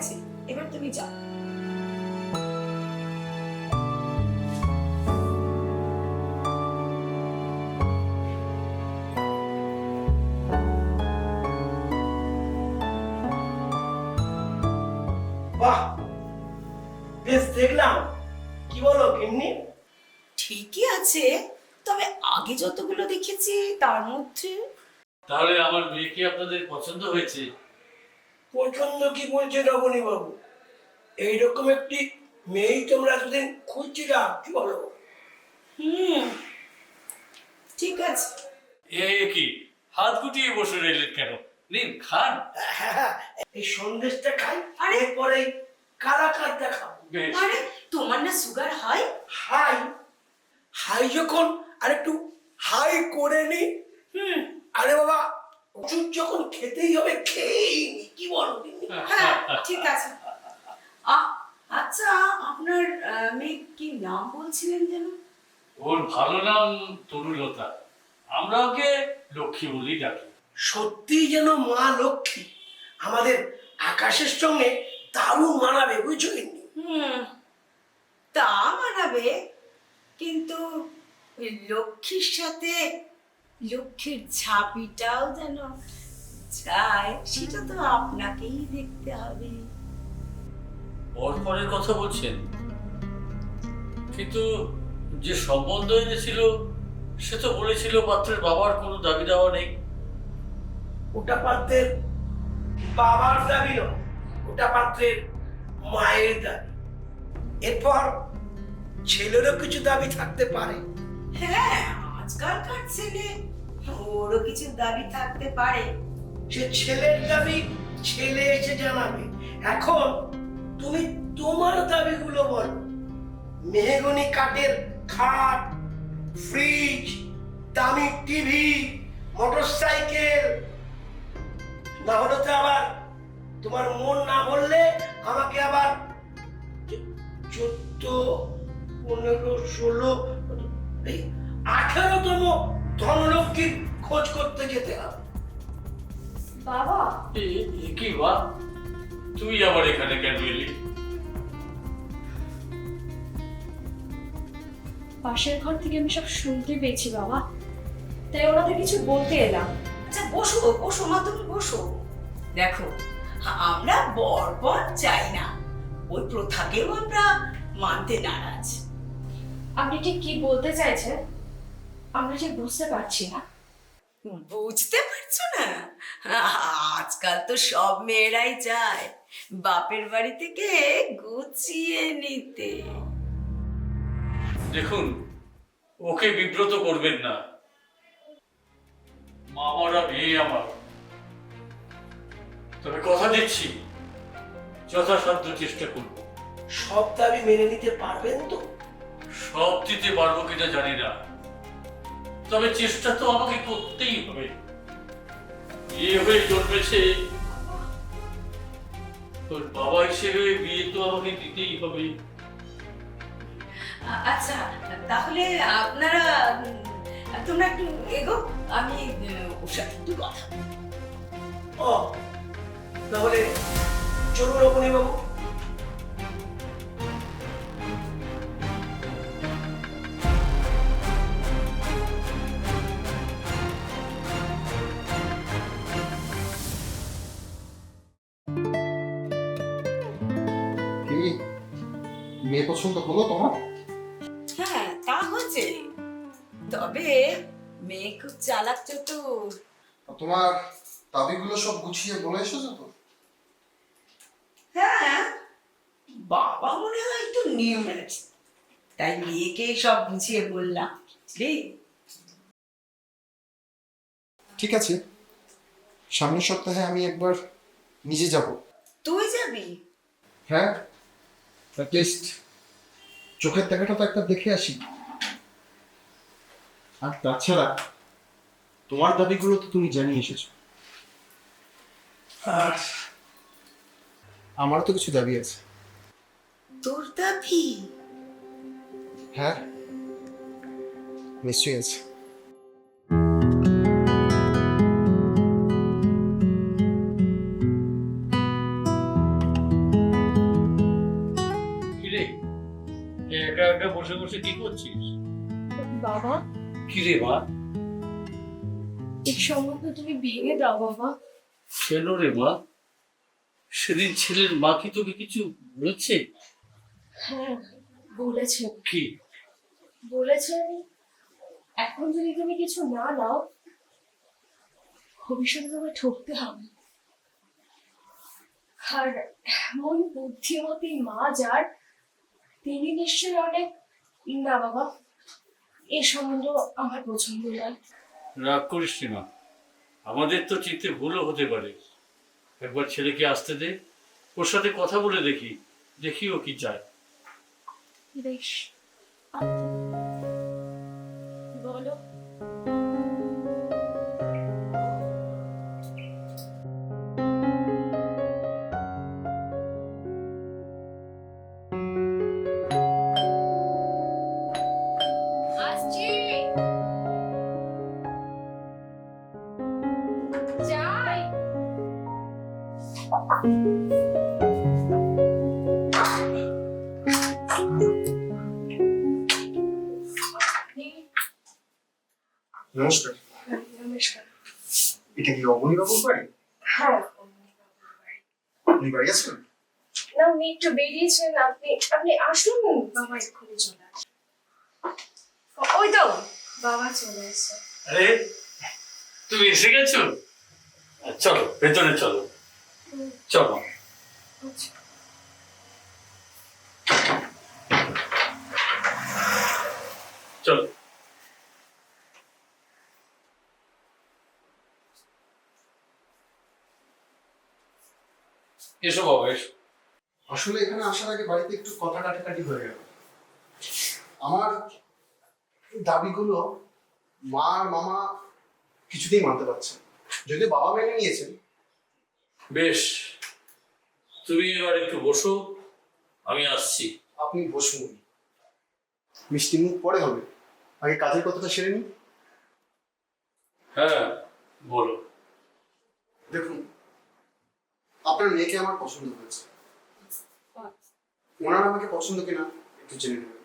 গেছে এবার তুমি যাও। বাহ! বেশ দেখলাম। কি বলো গিন্নি? ঠিকই আছে। তবে আগে যতগুলো দেখেছি তার মধ্যে তাহলে আমার মেয়েকে আপনাদের পছন্দ হয়েছে? পছন্দ কি বলছে রবনী বাবু এইরকম একটি মেয়েই তোমরা এতদিন খুঁজছিলাম কি বলো? হুম ঠিক আছে। এ কি হাত গুটিয়ে বসে রইলেন কেন? নিন খান। হ্যাঁ, এই সন্দেশটা খাই আরে। এরপরে কালাকারটা খাব বেশ। আরে তোমার না সুগার হয় হাই? হাই যখন আর একটু হাই করে নি হুম। আরে বাবা ওষুধ যখন খেতেই হবে খেয়েই নি কি বলো হ্যাঁ ঠিক আছে। আচ্ছা আপনার মেয়ে কি নাম বলছিলেন যেন? ওর ভালো নাম তরুলতা। আমরা ওকে লক্ষ্মী বলেই ডাকি। সত্যিই যেন মা লক্ষ্মী। আমাদের আকাশের সঙ্গে দারুণ মানাবে বুঝছ? হুম তা মানাবে কিন্তু লক্ষ্মীর সাথে লক্ষ্মীর ঝাঁপিটাও যেন চায় সেটা তো আপনাকেই দেখতে হবে। পরপরের কথা বলছেন। কিন্তু যে সম্বন্ধ এনেছিল সে তো বলেছিল পাত্রের বাবার কোনো দাবি দাওয়া নেই। ওটা পাত্রের বাবার দাবি নয় ওটা পাত্রের মায়ের দাবি। এরপর ছেলেরও কিছু দাবি থাকতে পারে। হ্যাঁ আজকালকার ছেলে ওরও কিছু দাবি থাকতে পারে। সে ছেলের দাবি ছেলে এসে জানাবে। এখন তুমি তোমার দাবিগুলো বলো। মেহগনি কাঠের খাট ফ্রিজ দামি টিভি মোটরসাইকেল না হলে তো আবার তোমার মন না বললে আমাকে আবার চোদ্দ, পনেরো, ষোলো আঠেরোতম ধনলক্ষ্মীর খোঁজ করতে যেতে হবে। বাবা। কি বা তুই আবার এখানে কেন এলি? পাশের ঘর থেকে আমি সব শুনতে পেয়েছি বাবা। তাই ওনাদের কিছু বলতে এলাম। আচ্ছা বসো বসো মা তুমি বসো। দেখো আমরা বরপর চাই না। ওই প্রথাকেও আমরা মানতে নারাজ। আপনি ঠিক কি বলতে চাইছেন? আমরা ঠিক বুঝতে পারছি না। বুঝতে পারছ না? আজকাল তো সব মেয়েরাই চায় বাপের বাড়ি থেকে গুছিয়ে নিতে। দেখুন ওকে বিব্রত করবেন না। মামারা মেয়ে আমার। তবে কথা দিচ্ছি যথাসাধ্য চেষ্টা করব। সব দাবি মেনে নিতে পারবেন তো? সব দিতে পারব কিনা জানি না। তবে চেষ্টা তো আমাকে করতেই হবে। বিয়ে হয়ে জন্মেছে। তোর বাবা হিসেবে বিয়ে তো আমাকে দিতেই হবে। আচ্ছা তাহলে আপনারা তোমরা একটু এগো আমি ওর সাথে একটু কথা ও তাহলে চলুন রমণী বাবু মেয়ে পছন্দ হলো তোমার? হ্যাঁ তা হচ্ছে। তবে মেয়ে খুব চালাক চতুর। তোমার দাবিগুলো সব গুছিয়ে বলে এসেছ তো? হ্যাঁ বাবা মনে হয় একটু নিয়ম মেনেছে তাই মেয়েকে সব বুঝিয়ে বললাম বুঝলি? ঠিক আছে। সামনের সপ্তাহে আমি একবার নিজে যাব। তুই যাবি? হ্যাঁ লিস্ট চোখের দেখাটা তো একটা দেখে আসি। আর তাছাড়া তোমার দাবিগুলো তো তুমি জানিয়ে এসেছ। আর আমার তো কিছু দাবি আছে। তোর দাবি? হ্যাঁ নিশ্চয়ই আছে। বসে কি করছিস? বাবা। কি রে মা? এই সম্বন্ধ তুমি ভেঙে দাও বাবা। কেন রে মা? সেদিন ছেলের মা কি তোকে কিছু বলেছে? হ্যাঁ বলেছেন কি? বলেছেন এখন যদি তুমি কিছু না নাও ভবিষ্যতে তোমায় ঠকতে হবে। আর এমন বুদ্ধিমতী মা যার তিনি নিশ্চয়ই অনেক না বাবা। এ সম্বন্ধ আমার পছন্দ নয় রাগ করিস না আমাদের তো চিত্তে ভুলও হতে পারে। একবার ছেলেকে আসতে দে ওর সাথে কথা বলে দেখি দেখি ও কি চায়। বেশ। বলো। যাই নমস্কার। এটা কি অবনী বাবুর বাড়ি? হ্যাঁ আপনি বাড়ি আছেন? না, উনি একটু বেরিয়েছেন, আপনি আপনি আসুন, বাবা এক্ষুনি চলে তো বাবা চলে এসে আরে তুমি এসে গেছো? চলো ভেতরে চলো। চলো। চলো। এসো বাবা এসো। আসলে এখানে আসার আগে বাড়িতে একটু কথা কাটাকাটি হয়ে গেল। আমার এই দাবিগুলো মা আর মামা কিছুতেই মানতে পারছে না। যদিও বাবা মেনে নিয়েছেন। বেশ। তুমি এবার একটু বসো আমি আসছি। আপনি বসুন। মিষ্টি মুখ পরে হবে। আগে কাজের কথাটা সেরে নিন। হ্যাঁ বলো। দেখুন আপনার মেয়েকে আমার পছন্দ হয়েছে। ওনার আমাকে পছন্দ কিনা একটু জেনে নেবেন।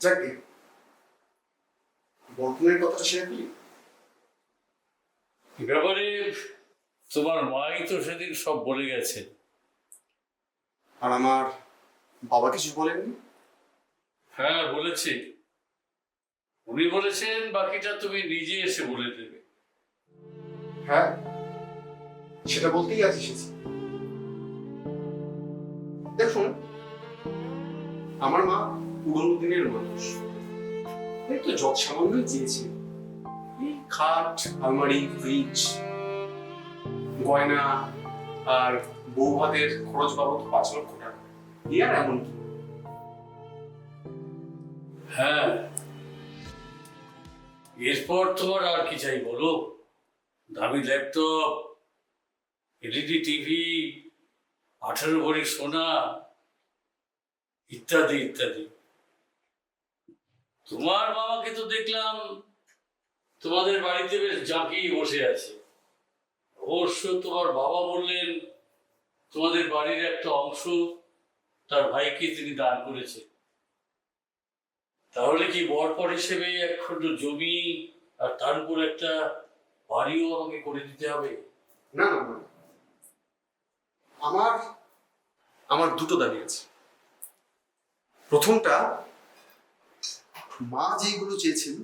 যাকে বর্তমানের কথাটা সেরে ফেলি ব্যাপারে তোমার মাই তো সেদিন সব বলে গেছে। আর আমার বাবা কিছু বলেননি? হ্যাঁ বলেছি। উনি বলেছেন বাকিটা তুমি নিজে এসে বলে দেবে। হ্যাঁ সেটা বলতেই আজ এসেছি। দেখুন আমার মা পুরোনো দিনের মানুষ। তো যত সামান্যই চেয়েছি খাট, আলমারি ফ্রিজ গয়না আর বউ ভাতের খরচ বাবদ পাঁচ লক্ষ টাকা। এই আর এমন কি? হ্যাঁ। এরপর তোমার আর কি চাই বলো? দামি ল্যাপটপ, এলইডি টিভি, আঠারো ভরি সোনা, ইত্যাদি ইত্যাদি। তোমার বাবাকে তো দেখলাম তোমাদের বাড়িতে বেশ জাঁকিয়ে বসে আছে। অবশ্য তোমার বাবা বললেন, তোমাদের বাড়ির একটা অংশ তার ভাইকে তিনি দান করেছে তাহলে কি বরপর হিসেবে একখণ্ড জমি আর তার উপর একটা বাড়িও আমাকে করে দিতে হবে? না না না। আমার আমার দুটো দাবি আছে। প্রথমটা মা যেগুলো চেয়েছেন,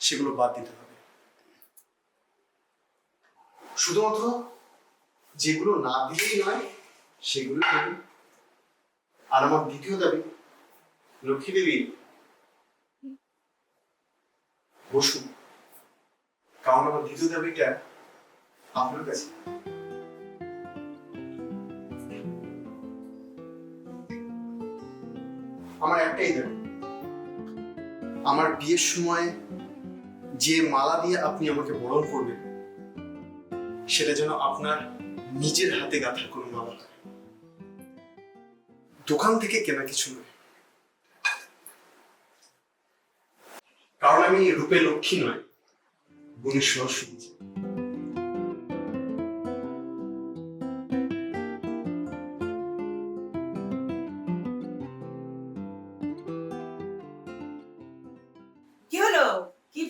সেগুলো বাদ দিতে হবে। শুধুমাত্র যেগুলো না দিলেই নয়, সেগুলো আর আমার দ্বিতীয় দাবি, লক্ষ্মী দেবী, বসুন। কারণ আমার দ্বিতীয় দাবিটা আপনার কাছে। আমার একটাই দাবি আমার বিয়ের সময় যে মালা দিয়ে আপনি আমাকে বরণ করবেন, সেটা যেন আপনার নিজের হাতে গাঁথা কোনো মালা হয় দোকান থেকে কেনা কিছু নয়। কারণ আমি রূপে লক্ষ্মী নয়, গুণেশ্বর সরস্বতী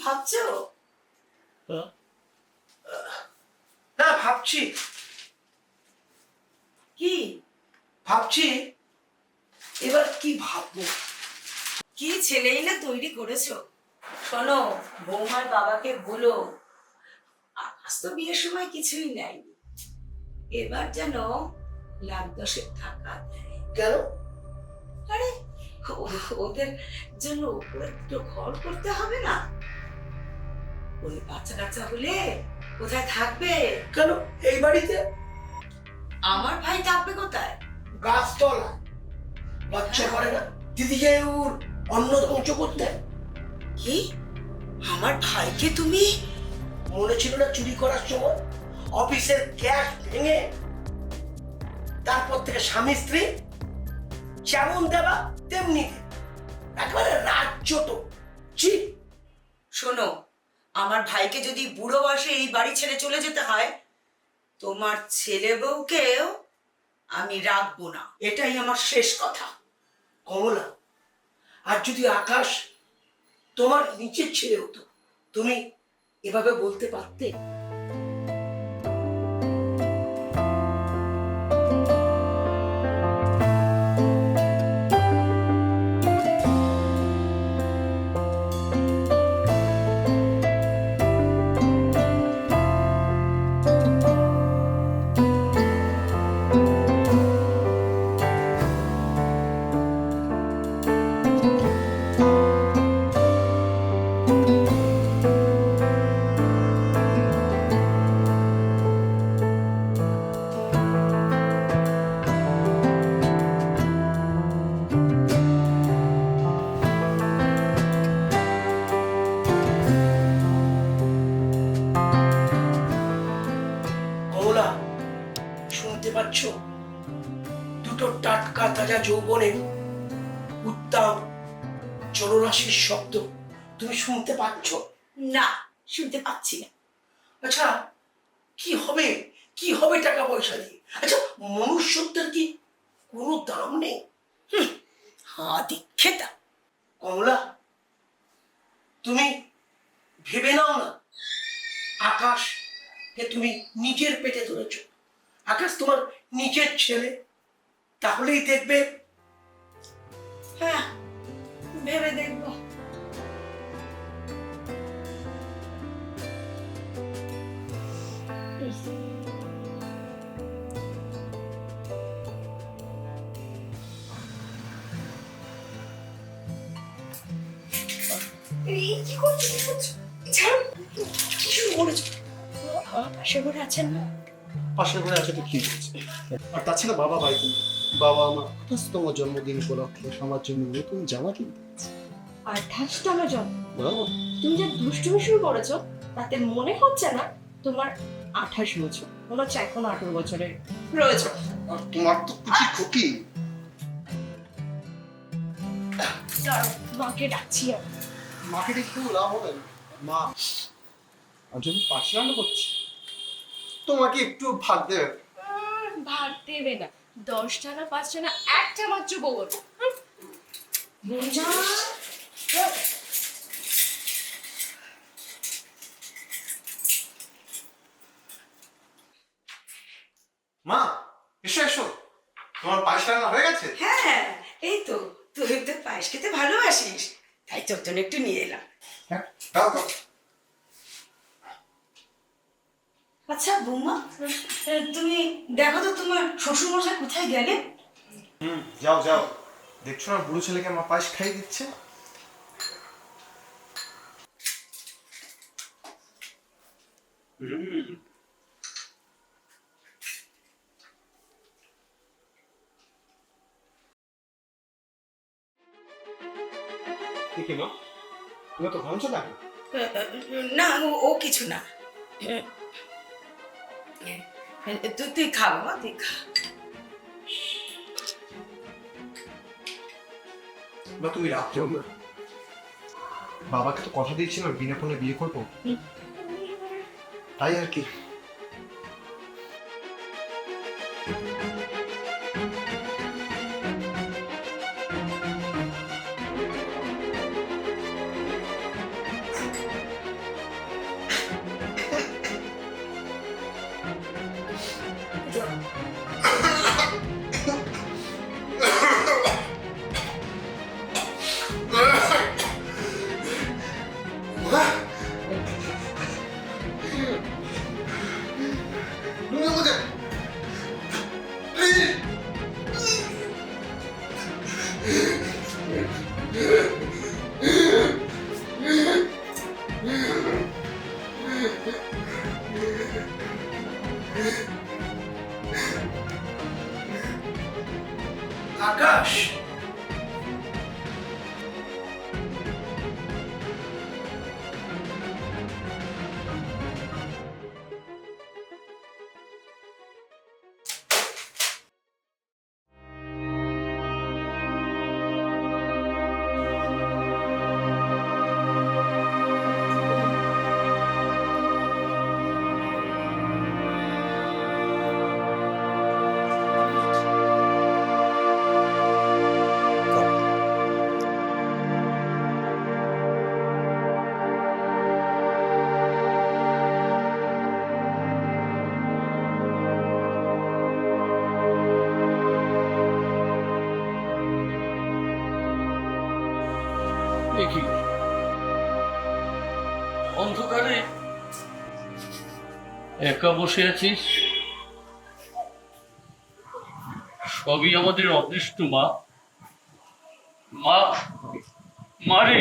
ভাবছ? না ভাবছি। কি? ভাবছি এবার কি ভাববো? কি ছেলেই না তৈরি করেছ? শোনো বৌমার বাবাকে বলো আজ তো বিয়ের সময় কিছুই নাই এবার যেন লাখ দশের টাকা দেয়। কেন? আরে ওদের জন্য উপরে দুটো ঘর করতে হবে না? ওই বাচ্চা কাচ্চা হলে কোথায় থাকবে? কেন? এই বাড়িতে? আমার ভাই থাকবে কোথায়? গাছতলা লজ্জা করে না? দিদিকে ওর অন্ন ধ্বংস করতে? কি? আমার ভাইকে তুমি? মনে ছিল না চুরি করার সময়? অফিসের গ্যাস ভেঙে তারপর থেকে স্বামী স্ত্রী যেমন দেবা তেমনি। একেবারে রাজ্য তো। ছি। শোনো আমার ভাইকে যদি বুড়ো বয়সে এই বাড়ি ছেড়ে চলে যেতে হয়, তোমার ছেলে বউকেও আমি রাখব না। এটাই আমার শেষ কথা। কমলা, আর যদি আকাশ তোমার নিচের ছেলে হতো, তুমি এভাবে বলতে পারতে? টাটকা তাজা যৌবনের উত্তাম জলরাশির শব্দ তুমি শুনতে পাচ্ছ? না শুনতে পাচ্ছি না। আচ্ছা কি হবে? কি হবে টাকা পয়সা দিয়ে? আচ্ছা মনুষ্যত্বের কি কোনো দাম নেই? হা দীক্ষেতা। কমলা তুমি ভেবে নাও না। আকাশ কে তুমি নিজের পেটে ধরেছ। আকাশ তোমার নিজের ছেলে। তাহলেই দেখবে। হ্যাঁ ভেবে দেখব। কি করছ কি করছ? ছাড়ো কি শুরু করেছ আমার পাশে করে আছেন না? পাশের ঘরে আছে তো কি আর তাছাড়া বাবা বাড়িতে। বাবা আমার আঠাশতম জন্মদিন উপলক্ষে আমার জন্য নতুন জামা কিনতে আঠাশতম জন্ম? তুমি যে দুষ্টুমি শুরু করেছ তাতে মনে হচ্ছে না তোমার আঠাশ বছর? মনে হচ্ছে এখন আঠারো বছরে রয়েছে তোমার তো কুচি খুকি। মাকে ডাকছি আমি। মাকে একটু লাভ হবে মা আর যদি পাশে রান্না করছি। তোমাকে একটু ভাগ দেবে। ভাত দেবে না। দশটা না পাঁচটা না একটা মাত্র বউর মা এসো এসো। তোমার পায়েস রান্না হয়ে গেছে? হ্যাঁ এই তো। তুই তো পায়েস খেতে ভালোবাসিস। তাই তোর জন্য একটু নিয়ে এলাম। হ্যাঁ দাও দাও আচ্ছা বৌমা তুমি দেখো তো তোমার শ্বশুর মশাই কোথায় গেলে? হুম যাও যাও। দেখছ না বুড়ো ছেলেকে আমার পায়েস খাইয়ে দিচ্ছে? মা? তুমি তো না ও- ও কিছু না। তুই তুই খা বাবা তুই খা। বা তুমি রাখছো না। বাবাকে তো কথা দিয়েছিলাম বিনা ফোনে বিয়ে করব। তাই আর কি? Akash! একা বসে আছিস? সবই আমাদের অদৃষ্ট মা। মা মারে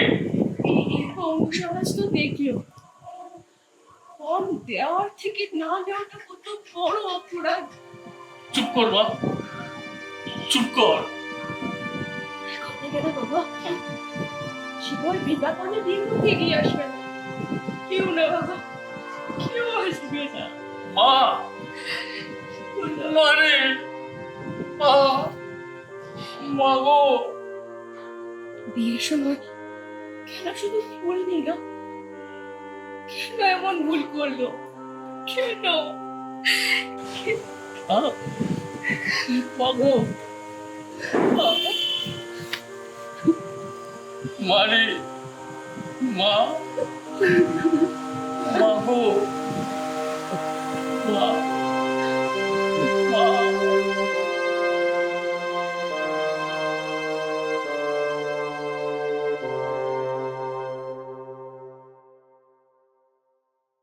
অংশরাজ তো দেখল। ফর্ম দেওয়ার থেকে না দেওয়াটা কত বড় অপরাধ। চুপ কর মা। চুপ কর। বাবা? জীবন বিজ্ঞাপনে দিন এগিয়ে আসবে না। কেউ না বাবা। কেউ আসবে না। মা মারে মা মা গো। বিয়ের সময় কেন শুধু ফুল নিল? কেন এমন ভুল করল? কেন? মা গো। মা। মারে মা মা গো।